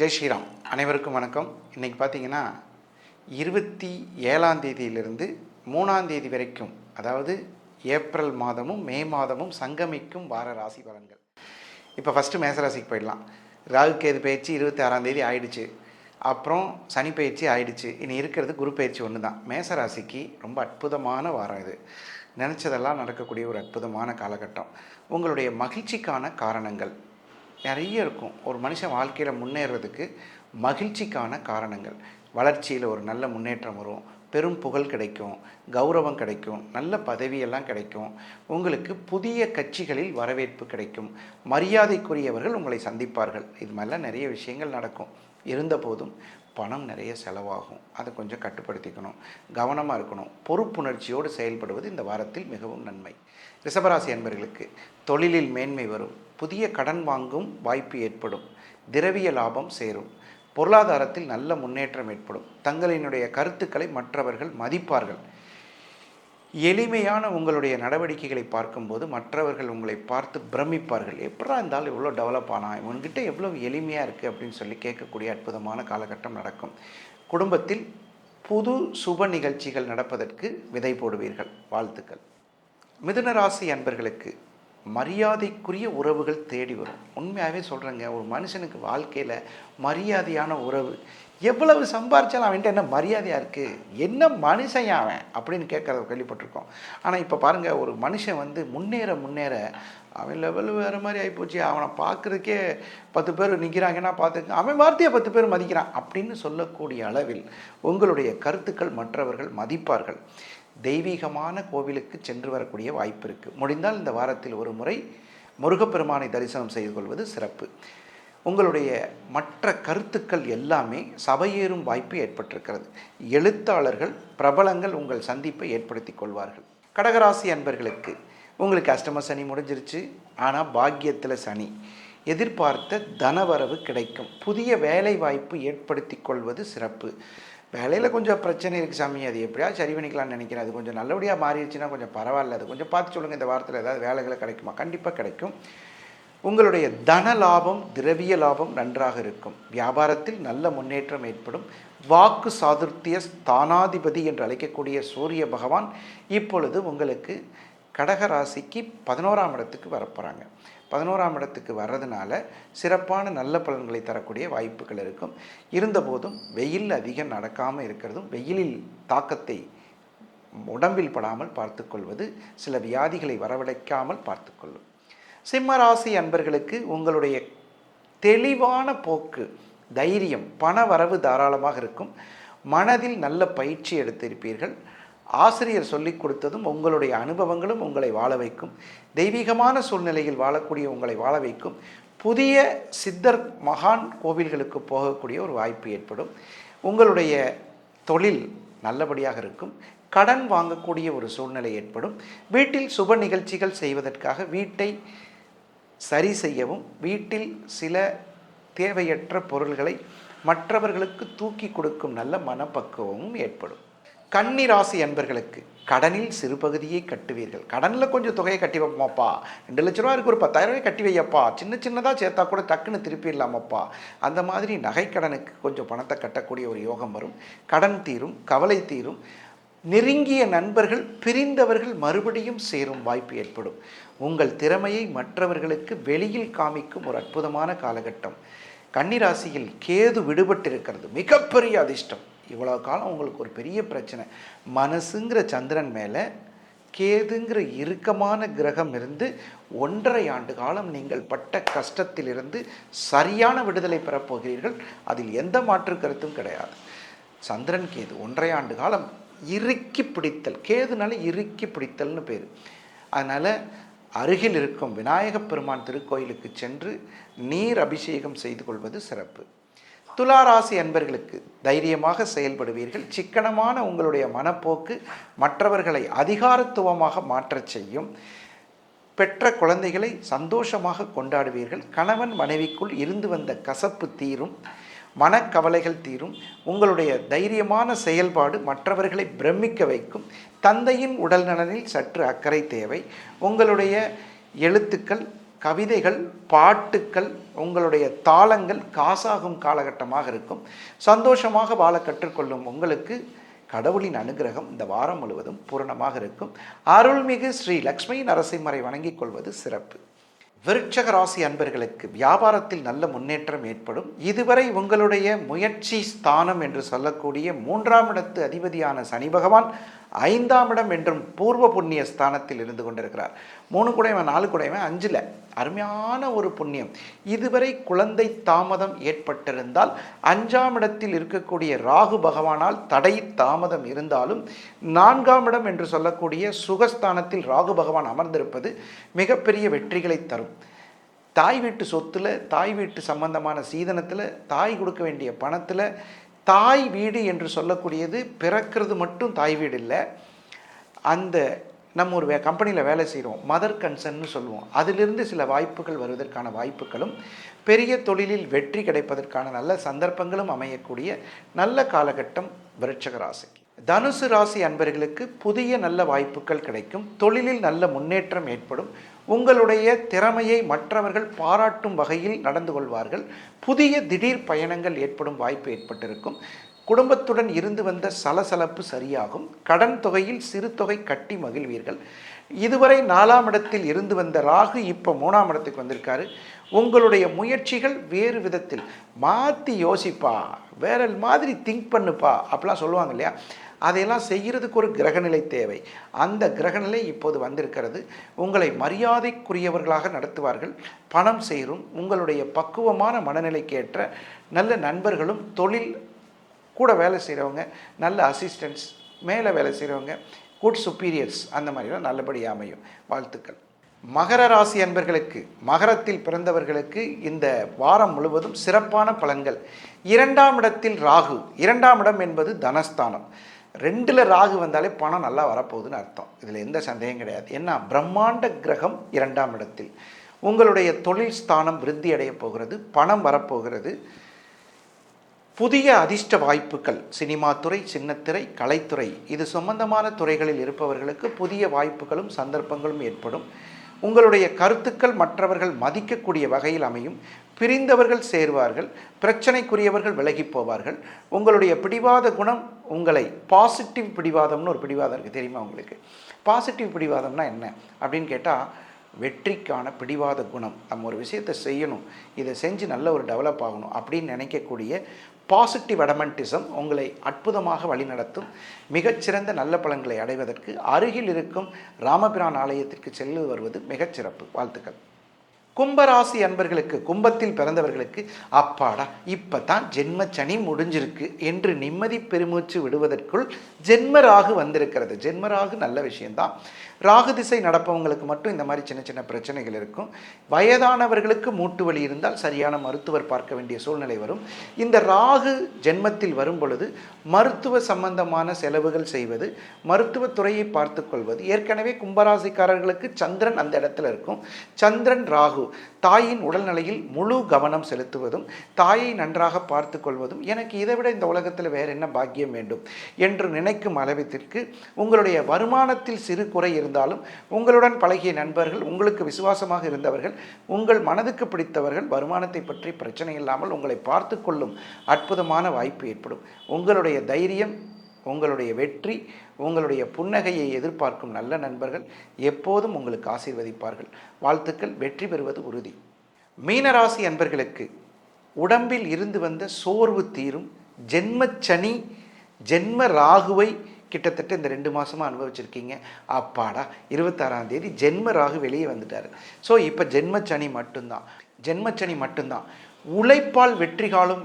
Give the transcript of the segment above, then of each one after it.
ஜெய் ஸ்ரீராம். அனைவருக்கும் வணக்கம். இன்றைக்கி பார்த்தீங்கன்னா இருபத்தி ஏழாம் தேதியிலிருந்து மூணாம் தேதி வரைக்கும் அதாவது ஏப்ரல் மாதமும் மே மாதமும் சங்கமிக்கும் வார ராசி பலன்கள். இப்போ ஃபஸ்ட்டு மேசராசிக்கு போயிடலாம். ராகுக்கேது பயிற்சி இருபத்தி ஆறாம் தேதி ஆயிடுச்சு. அப்புறம் சனி பயிற்சி ஆயிடுச்சு. இனி இருக்கிறது குரு பயிற்சி ஒன்று தான் மேசராசிக்கு ரொம்ப அற்புதமான வாரம் இது. நினச்சதெல்லாம் நடக்கக்கூடிய ஒரு அற்புதமான காலகட்டம். உங்களுடைய மகிழ்ச்சிக்கான காரணங்கள் நிறைய இருக்கும். ஒரு மனுஷன் வாழ்க்கையில் முன்னேறதுக்கு மகிழ்ச்சிக்கான காரணங்கள். வளர்ச்சியில் ஒரு நல்ல முன்னேற்றம் வரும். பெரும் புகழ் கிடைக்கும். கௌரவம் கிடைக்கும். நல்ல பதவியெல்லாம் கிடைக்கும். உங்களுக்கு புதிய கட்சிகளில் வரவேற்பு கிடைக்கும். மரியாதைக்குரியவர்கள் உங்களை சந்திப்பார்கள். இது மாதிரிலாம் நிறைய விஷயங்கள் நடக்கும். இருந்தபோதும் பணம் நிறைய செலவாகும். அதை கொஞ்சம் கட்டுப்படுத்திக்கணும். கவனமாக இருக்கணும். பொறுப்புணர்ச்சியோடு செயல்படுவது இந்த வாரத்தில் மிகவும் நன்மை. ரிஷபராசி அன்பர்களுக்கு தொழிலில் மேன்மை வரும். புதிய கடன் வாங்கும் வாய்ப்பு ஏற்படும். திரவிய லாபம் சேரும். பொருளாதாரத்தில் நல்ல முன்னேற்றம் ஏற்படும். தங்களினுடைய கருத்துக்களை மற்றவர்கள் மதிப்பார்கள். எளிமையான உங்களுடைய நடவடிக்கைகளை பார்க்கும்போது மற்றவர்கள் உங்களை பார்த்து பிரமிப்பார்கள். எப்படா இருந்தாலும் இவ்வளோ டெவலப் ஆனா இவன்கிட்ட எவ்வளோ எளிமையாக இருக்குது அப்படின்னு சொல்லி கேட்கக்கூடிய அற்புதமான காலகட்டம் நடக்கும். குடும்பத்தில் புது சுப நிகழ்ச்சிகள் நடப்பதற்கு விதை போடுவீர்கள். வாழ்த்துக்கள். மிதுனராசி அன்பர்களுக்கு மரியாதைக்குரிய உறவுகள் தேடி வரும். உண்மையாகவே சொல்கிறேங்க ஒரு மனுஷனுக்கு வாழ்க்கையில் மரியாதையான உறவு. எவ்வளவு சம்பாரிச்சாலும் அவன்கிட்ட என்ன மரியாதையாக இருக்குது என்ன மனுஷன் அவன்? அப்படின்னு கேட்குறத கேள்விப்பட்டிருக்கோம். ஆனால் இப்போ பாருங்கள் ஒரு மனுஷன் வந்து முன்னேற முன்னேற அவன் லெவல் வேறு மாதிரி ஆகிப்போச்சு அவனை பார்க்குறதுக்கே பத்து பேர் நிற்கிறாங்கன்னா பார்த்துக்க அவன் வார்த்தையை பத்து பேர் மதிக்கிறான் அப்படின்னு சொல்லக்கூடிய அளவில் உங்களுடைய கருத்துக்கள் மற்றவர்கள் மதிப்பார்கள். தெய்வீகமான கோவிலுக்கு சென்று வரக்கூடிய வாய்ப்பு இருக்குது முடிந்தால் இந்த வாரத்தில் ஒரு முறை முருகப்பெருமானை தரிசனம் செய்து கொள்வது சிறப்பு. உங்களுடைய மற்ற கருத்துக்கள் எல்லாமே சபையேறும் வாய்ப்பு ஏற்பட்டிருக்கிறது. எழுத்தாளர்கள் பிரபலங்கள் உங்கள் சந்திப்பை ஏற்படுத்தி கொள்வார்கள். கடகராசி அன்பர்களுக்கு உங்களுக்கு அஷ்டம சனி முடிஞ்சிருச்சு. ஆனால் பாக்கியத்தில் சனி. எதிர்பார்த்த தனவரவு கிடைக்கும். புதிய வேலை வாய்ப்பு ஏற்படுத்தி கொள்வது சிறப்பு. வேலையில் கொஞ்சம் பிரச்சனை இருக்குது சாமி. அது எப்படியா சரி பண்ணிக்கலாம்னு நினைக்கிறேன். அது கொஞ்சம் நல்லபடியாக மாறிடுச்சுன்னா கொஞ்சம் பரவாயில்ல. அது கொஞ்சம் பார்த்து சொல்லுங்கள் இந்த வாரத்தில் ஏதாவது வேலைகளை கிடைக்குமா? கண்டிப்பாக கிடைக்கும். உங்களுடைய தன லாபம் திரவிய லாபம் நன்றாக இருக்கும். வியாபாரத்தில் நல்ல முன்னேற்றம் ஏற்படும். வாக்கு சாதுர்த்திய ஸ்தானாதிபதி என்று அழைக்கக்கூடிய சூரிய பகவான் இப்பொழுது உங்களுக்கு கடக ராசிக்கு பதினோராம் இடத்துக்கு வரப்போகிறாங்க பதினோராம் இடத்துக்கு வர்றதுனால சிறப்பான நல்ல பலன்களை தரக்கூடிய வாய்ப்புகள் இருக்கும். இருந்தபோதும் வெயில் அதிகம் நடக்காமல் இருக்கிறதும் வெயிலில் தாக்கத்தை உடம்பில் படாமல் பார்த்துக்கொள்வது சில வியாதிகளை வரவழைக்காமல் பார்த்துக்கொள்ளும். சிம்மராசி அன்பர்களுக்கு உங்களுடைய தெளிவான போக்கு தைரியம் பண வரவு தாராளமாக இருக்கும். மனதில் நல்ல பயிற்சி எடுத்திருப்பீர்கள். ஆசிரியர் சொல்லிக் கொடுத்ததும் உங்களுடைய அனுபவங்களும் உங்களை வாழ வைக்கும். தெய்வீகமான சூழ்நிலையில் வாழக்கூடிய உங்களை வாழ வைக்கும். புதிய சித்தர் மகான் கோவில்களுக்கு போகக்கூடிய ஒரு வாய்ப்பு ஏற்படும். உங்களுடைய தொழில் நல்லபடியாக இருக்கும். கடன் வாங்கக்கூடிய ஒரு சூழ்நிலை ஏற்படும். வீட்டில் சுப நிகழ்ச்சிகள் செய்வதற்காக வீட்டை சரி செய்யவும் வீட்டில் சில தேவையற்ற பொருள்களை மற்றவர்களுக்கு தூக்கி கொடுக்கும் நல்ல மனப்பக்குவமும் ஏற்படும். கன்னி ராசி அன்பர்களுக்கு கடனில் சிறு பகுதியை கட்டுவீர்கள். கடனில் கொஞ்சம் தொகையை கட்டி வைப்போம்ப்பா. ரெண்டு லட்ச ரூபா இருக்கு ஒரு பத்தாயிரம் ரூபாய் கட்டி வையப்பா. சின்ன சின்னதாக சேர்த்தா கூட டக்குன்னு திருப்பிடலாமப்பா அந்த மாதிரி நகைக்கடனுக்கு கொஞ்சம் பணத்தை கட்டக்கூடிய ஒரு யோகம் வரும். கடன் தீரும் கவலை தீரும். நெருங்கிய நண்பர்கள் பிரிந்தவர்கள் மறுபடியும் சேரும் வாய்ப்பு ஏற்படும். உங்கள் திறமையை மற்றவர்களுக்கு வெளியில் காமிக்கும் ஒரு அற்புதமான காலகட்டம். கன்னிராசியில் கேது விடுபட்டிருக்கிறது. மிகப்பெரிய அதிர்ஷ்டம். இவ்வளோ காலம் உங்களுக்கு ஒரு பெரிய பிரச்சனை. மனசுங்கிற சந்திரன் மேலே கேதுங்கிற இறுக்கமான கிரகம் இருந்து ஒன்றரை ஆண்டு காலம் நீங்கள் பட்ட கஷ்டத்திலிருந்து சரியான விடுதலை பெறப்போகிறீர்கள் அதில் எந்த மாற்று கருத்தும் கிடையாது. சந்திரன் கேது ஒன்றரை ஆண்டு காலம் இறுக்கி பிடித்தல். கேதுனால இறுக்கி பிடித்தல்னு பேர். அதனால் அருகில் இருக்கும் விநாயகப் பெருமான் திருக்கோயிலுக்கு சென்று நீர் அபிஷேகம் செய்து கொள்வது சிறப்பு. துளாராசி அன்பர்களுக்கு தைரியமாக செயல்படுவீர்கள். சிக்கனமான உங்களுடைய மனப்போக்கு மற்றவர்களை அதிகாரத்துவமாக மாற்றச் செய்யும். பெற்ற குழந்தைகளை சந்தோஷமாக கொண்டாடுவீர்கள். கணவன் மனைவிக்குள் இருந்து வந்த கசப்பு தீரும் மனக்கவலைகள் தீரும். உங்களுடைய தைரியமான செயல்பாடு மற்றவர்களை பிரமிக்க வைக்கும். தந்தையின் உடல் நலனில் சற்று அக்கறை தேவை. உங்களுடைய எழுத்துக்கள் கவிதைகள் பாட்டுக்கள் உங்களுடைய தாளங்கள் காசாகும் காலகட்டமாக இருக்கும். சந்தோஷமாக வாழ கற்றுக்கொள்ளும் உங்களுக்கு கடவுளின் அனுகிரகம் இந்த வாரம் முழுவதும் பூரணமாக இருக்கும். அருள்மிகு ஸ்ரீ லக்ஷ்மி நரசிம்மரை வணங்கிக் கொள்வது சிறப்பு. விருட்சக ராசி அன்பர்களுக்கு வியாபாரத்தில் நல்ல முன்னேற்றம் ஏற்படும். இதுவரை உங்களுடைய முயற்சி ஸ்தானம் என்று சொல்லக்கூடிய மூன்றாம் இடத்து அதிபதியான சனி பகவான் ஐந்தாம் இடம் என்றும் பூர்வ புண்ணிய ஸ்தானத்தில் இருந்து கொண்டிருக்கிறார். மூணு குடைவன் நாலு குடைவன் அஞ்சில். அருமையான ஒரு புண்ணியம். இதுவரை குழந்தை தாமதம் ஏற்பட்டிருந்தால் அஞ்சாம் இடத்தில் இருக்கக்கூடிய ராகு பகவானால் தடை தாமதம் இருந்தாலும் நான்காம் இடம் என்று சொல்லக்கூடிய சுகஸ்தானத்தில் ராகு பகவான் அமர்ந்திருப்பது மிகப்பெரிய வெற்றிகளை தரும். தாய் வீட்டு சொத்தில் தாய் வீட்டு சம்பந்தமான சீதனத்தில் தாய் கொடுக்க வேண்டிய பணத்தில் தாய் வீடு என்று சொல்லக்கூடியது பிறக்கிறது மட்டும் தாய் வீடு இல்லை. அந்த நம்ம ஒரு வே கம்பெனியில் வேலை செய்கிறோம் மதர் கன்சர்ன்னு சொல்லுவோம். அதிலிருந்து சில வாய்ப்புகள் வருவதற்கான வாய்ப்புகளும் பெரிய தொழிலில் வெற்றி கிடைப்பதற்கான நல்ல சந்தர்ப்பங்களும் அமையக்கூடிய நல்ல காலகட்டம் விருட்சக ராசிக்கு. தனுசு ராசி அன்பர்களுக்கு புதிய நல்ல வாய்ப்புகள் கிடைக்கும். தொழிலில் நல்ல முன்னேற்றம் ஏற்படும். உங்களுடைய திறமையை மற்றவர்கள் பாராட்டும் வகையில் நடந்து கொள்வார்கள். புதிய திடீர் பயணங்கள் ஏற்படும் வாய்ப்பு ஏற்பட்டிருக்கும். குடும்பத்துடன் இருந்து வந்த சலசலப்பு சரியாகும். கடன் தொகையில் சிறு தொகை கட்டி மகிழ்வீர்கள். இதுவரை நாலாம் இடத்தில் இருந்து வந்த ராகு இப்போ மூணாம் இடத்துக்கு வந்திருக்காரு. உங்களுடைய முயற்சிகள் வேறு விதத்தில். மாற்றி யோசிப்பா. வேற மாதிரி திங்க் பண்ணுப்பா. அப்படிலாம் சொல்லுவாங்க இல்லையா? அதையெல்லாம் செய்கிறதுக்கு ஒரு கிரகநிலை தேவை. அந்த கிரகநிலை இப்போது வந்திருக்கிறது. உங்களை மரியாதைக்குரியவர்களாக நடத்துவார்கள். பணம் சேரும். உங்களுடைய பக்குவமான மனநிலைக்கு ஏற்ற நல்ல நண்பர்களும் தொழில் கூட வேலை செய்கிறவங்க நல்ல அசிஸ்டன்ட்ஸ் மேலே வேலை செய்கிறவங்க குட் சுப்பீரியர்ஸ் அந்த மாதிரிலாம் நல்லபடியாக அமையும். வாழ்த்துக்கள். மகர ராசி அன்பர்களுக்கு மகரத்தில் பிறந்தவர்களுக்கு இந்த வாரம் முழுவதும் சிறப்பான பலன்கள். இரண்டாம் இடத்தில் ராகு. இரண்டாம் இடம் என்பது தனஸ்தானம். ரெண்டில் ராகு வந்தாலே பணம் நல்லா வரப்போகுதுன்னு அர்த்தம். இதில் எந்த சந்தேகம் கிடையாது. ஏன்னா பிரம்மாண்ட கிரகம் இரண்டாம் இடத்தில். உங்களுடைய தொழில் ஸ்தானம் விருத்தி அடையப் போகிறது பணம் வரப்போகிறது. புதிய அதிர்ஷ்ட வாய்ப்புகள் சினிமா துறை சின்னத்திரை கலைத்துறை இது சம்பந்தமான துறைகளில் இருப்பவர்களுக்கு புதிய வாய்ப்புகளும் சந்தர்ப்பங்களும் ஏற்படும். உங்களுடைய கருத்துக்கள் மற்றவர்கள் மதிக்கக்கூடிய வகையில் அமையும். பிரிந்தவர்கள் சேர்வார்கள் பிரச்சனைக்குரியவர்கள் விலகி போவார்கள். உங்களுடைய பிடிவாத குணம் உங்களை பாசிட்டிவ் பிடிவாதம்னு ஒரு பிடிவாதம் இருக்குது தெரியுமா உங்களுக்கு? பாசிட்டிவ் பிடிவாதம்னா என்ன? அப்படின்னு கேட்டால் வெற்றிக்கான பிடிவாத குணம். நம்ம ஒரு விஷயத்தை செய்யணும். இதை செஞ்சு நல்ல ஒரு டெவலப் ஆகணும் அப்படின்னு நினைக்கக்கூடிய பாசிட்டிவ் அடமெண்டிசம் உங்களை அற்புதமாக வழிநடத்தும் மிகச்சிறந்த நல்ல பலன்களை அடைவதற்கு அருகில் இருக்கும் ராமபிரான் ஆலயத்திற்கு செல்லு வருவது மிகச்சிறப்பு. வாழ்த்துக்கள். கும்பராசி அன்பர்களுக்கு கும்பத்தில் பிறந்தவர்களுக்கு அப்பாடா இப்போ தான் ஜென்ம சனி முடிஞ்சிருக்கு என்று நிம்மதி பெருமூச்சு விடுவதற்குள் ஜென்மராகு வந்திருக்கிறது. ஜென்மராகு நல்ல விஷயம்தான். ராகு திசை நடப்பவங்களுக்கு மட்டும் இந்த மாதிரி சின்ன சின்ன பிரச்சனைகள் இருக்கும். வயதானவர்களுக்கு மூட்டு வலி இருந்தால் சரியான மருத்துவர் பார்க்க வேண்டிய சூழ்நிலை வரும். இந்த ராகு ஜென்மத்தில் வரும் பொழுது மருத்துவ சம்பந்தமான செலவுகள் செய்வது மருத்துவத்துறையை பார்த்து கொள்வது. ஏற்கனவே கும்பராசிக்காரர்களுக்கு சந்திரன் அந்த இடத்துல இருக்கும். சந்திரன் ராகு தாயின் உடல்நிலையில் முழு கவனம் செலுத்துவதும் தாயை நன்றாக பார்த்து கொள்வதும் எனக்கு இதை விட இந்த உலகத்தில் வேறு என்ன பாக்கியம் வேண்டும்? என்று நினைக்கும் அளவிற்கு உங்களுடைய வருமானத்தில் சிறு குறை இருந்தாலும் உங்களுடன் பழகிய நண்பர்கள் உங்களுக்கு விசுவாசமாக இருந்தவர்கள் உங்கள் மனதுக்கு பிடித்தவர்கள் வருமானத்தை பற்றி பிரச்சனை இல்லாமல் உங்களை பார்த்து கொள்ளும் அற்புதமான வாய்ப்பு ஏற்படும். உங்களுடைய தைரியம் உங்களுடைய வெற்றி உங்களுடைய புன்னகையை எதிர்பார்க்கும் நல்ல நண்பர்கள் எப்போதும் உங்களுக்கு ஆசீர்வதிப்பார்கள். வாழ்த்துக்கள் வெற்றி பெறுவது உறுதி. மீனராசி அன்பர்களுக்கு உடம்பில் இருந்து வந்த சோர்வு தீரும் ஜென்மச்சனி ஜென்ம ராகுவை கிட்டத்தட்ட இந்த ரெண்டு மாதமாக அனுபவிச்சிருக்கீங்க. அப்பாடா இருபத்தாறாம் தேதி ஜென்ம ராகு வெளியே வந்துட்டார். ஸோ இப்போ ஜென்மச்சனி மட்டும்தான். ஜென்மச்சனி மட்டும்தான். உழைப்பால் வெற்றி காலம்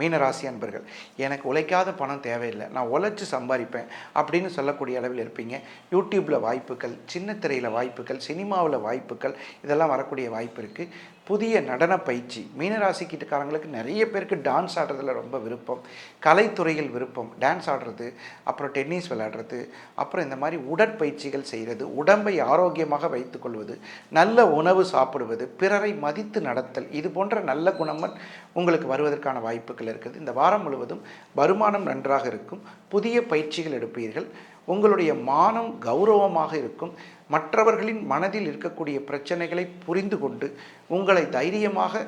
மீனராசி அன்பர்கள். எனக்கு உழைக்காத பணம் தேவையில்லை. நான் உழைச்சி சம்பாதிப்பேன் அப்படின்னு சொல்லக்கூடிய அளவில் இருப்பீங்க. யூடியூப்பில் வாய்ப்புகள் சின்ன திரையில் வாய்ப்புகள் சினிமாவில் வாய்ப்புகள் இதெல்லாம் வரக்கூடிய வாய்ப்பு இருக்குது புதிய நடன பயிற்சி. மீனராசிக்கிட்டக்காரங்களுக்கு நிறைய பேருக்கு டான்ஸ் ஆடுறதுல ரொம்ப விருப்பம். கலைத்துறையில் விருப்பம். டான்ஸ் ஆடுறது அப்புறம் டென்னிஸ் விளையாடுறது அப்புறம் இந்த மாதிரி உடற்பயிற்சிகள் செய்கிறது உடம்பை ஆரோக்கியமாக வைத்துக்கொள்வது நல்ல உணவு சாப்பிடுவது பிறரை மதித்து நடத்தல் இது போன்ற நல்ல குணங்கள் உங்களுக்கு வருவதற்கான வாய்ப்புகள் இருக்குது. இந்த வாரம் முழுவதும் வருமானம் நன்றாக இருக்கும். புதிய பயிற்சிகள் எடுப்பீர்கள். உங்களுடைய மானம் கௌரவமாக இருக்கும். மற்றவர்களின் மனதில் இருக்கக்கூடிய பிரச்சனைகளை புரிந்து கொண்டு உங்களை தைரியமாக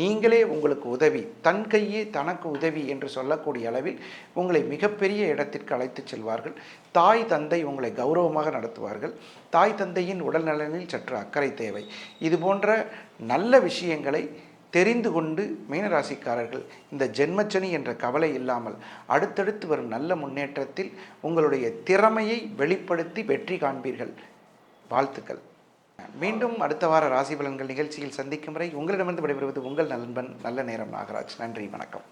நீங்களே உங்களுக்கு உதவி தன் கையே தனக்கு உதவி என்று சொல்லக்கூடிய அளவில் உங்களை மிகப்பெரிய இடத்திற்கு அழைத்துச் செல்வார்கள். தாய் தந்தை உங்களை கௌரவமாக நடத்துவார்கள். தாய் தந்தையின் உடல் நலனில் சற்று அக்கறை தேவை. இது போன்ற நல்ல விஷயங்களை தெரிந்து கொண்டு மீனராசிக்காரர்கள் இந்த ஜென்மச்சனி என்ற கவலை இல்லாமல் அடுத்தடுத்து வரும் நல்ல முன்னேற்றத்தில் உங்களுடைய திறமையை வெளிப்படுத்தி வெற்றி காண்பீர்கள். வாழ்த்துக்கள். மீண்டும் அடுத்த வார ராசி பலன்கள் நிகழ்ச்சியில் சந்திக்கும் வரை உங்களிடமிருந்து விடைபெறுவது உங்கள் நண்பன். நல்ல நேரம் நாகராஜ். நன்றி வணக்கம்.